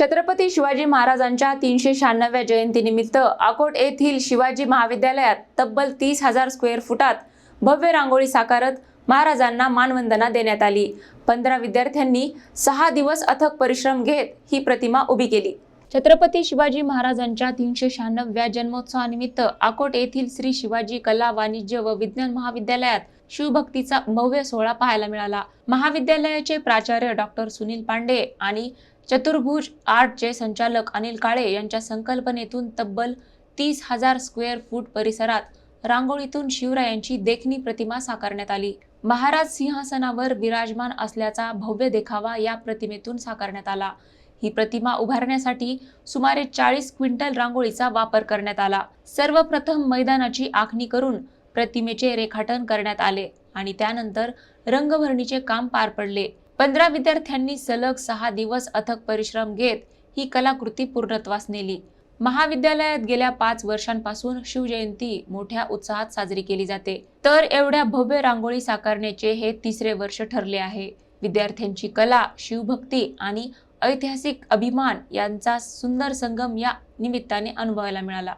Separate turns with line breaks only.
छत्रपती शिवाजी महाराजांच्या तीनशे शहाण्णव्या जयंतीनिमित्त अकोट येथील शिवाजी महाविद्यालयात तब्बल तीस हजार स्क्वेअर फुटात भव्य रांगोळी साकारत महाराजांना मानवंदना देण्यात आली. पंधरा विद्यार्थ्यांनी सहा दिवस अथक परिश्रम घेत ही प्रतिमा उभी केली. छत्रपती शिवाजी महाराजांच्या तीनशे शहाण्णव्या जन्मोत्सवानिमित्त अकोट येथील श्री शिवाजी कला वाणिज्य व विज्ञान महाविद्यालयात शिवभक्तीचा भव्य सोहळा पाहायला मिळाला. महाविद्यालयाचे प्राचार्य डॉक्टर सुनील पांडे आणि चतुर्भुज आर्टचे संचालक अनिल काळे यांच्या संकल्पनेतून तब्बल तीस हजार स्क्वेअर फूट परिसरात रांगोळीतून शिवरायांची देखणी प्रतिमा साकारण्यात आली. महाराज सिंहासनावर विराजमान असल्याचा भव्य देखावा या प्रतिमेतून साकारण्यात आला. ही प्रतिमा उभारण्यासाठी सुमारे चाळीस क्विंटल रांगोळीचा वापर करण्यात आला. सर्वप्रथम मैदानाची आखणी करून प्रतिमेचे रेखाटन करण्यात आले आणि त्यानंतर रंगभरणीचे काम पार पडले. पंधरा विद्यार्थ्यांनी सलग सहा दिवस अथक परिश्रम घेत ही कलाकृती पूर्णत्वास नेली. महाविद्यालयात गेल्या पाच वर्षांपासून शिवजयंती मोठ्या उत्साहात साजरी केली जाते. तर एवढ्या भव्य रांगोळी साकारण्याचे हे तिसरे वर्ष ठरले आहे. विद्यार्थ्यांची कला शिवभक्ती आणि ऐतिहासिक अभिमान यांचा सुंदर संगम या निमित्ताने अनुभवायला मिळाला.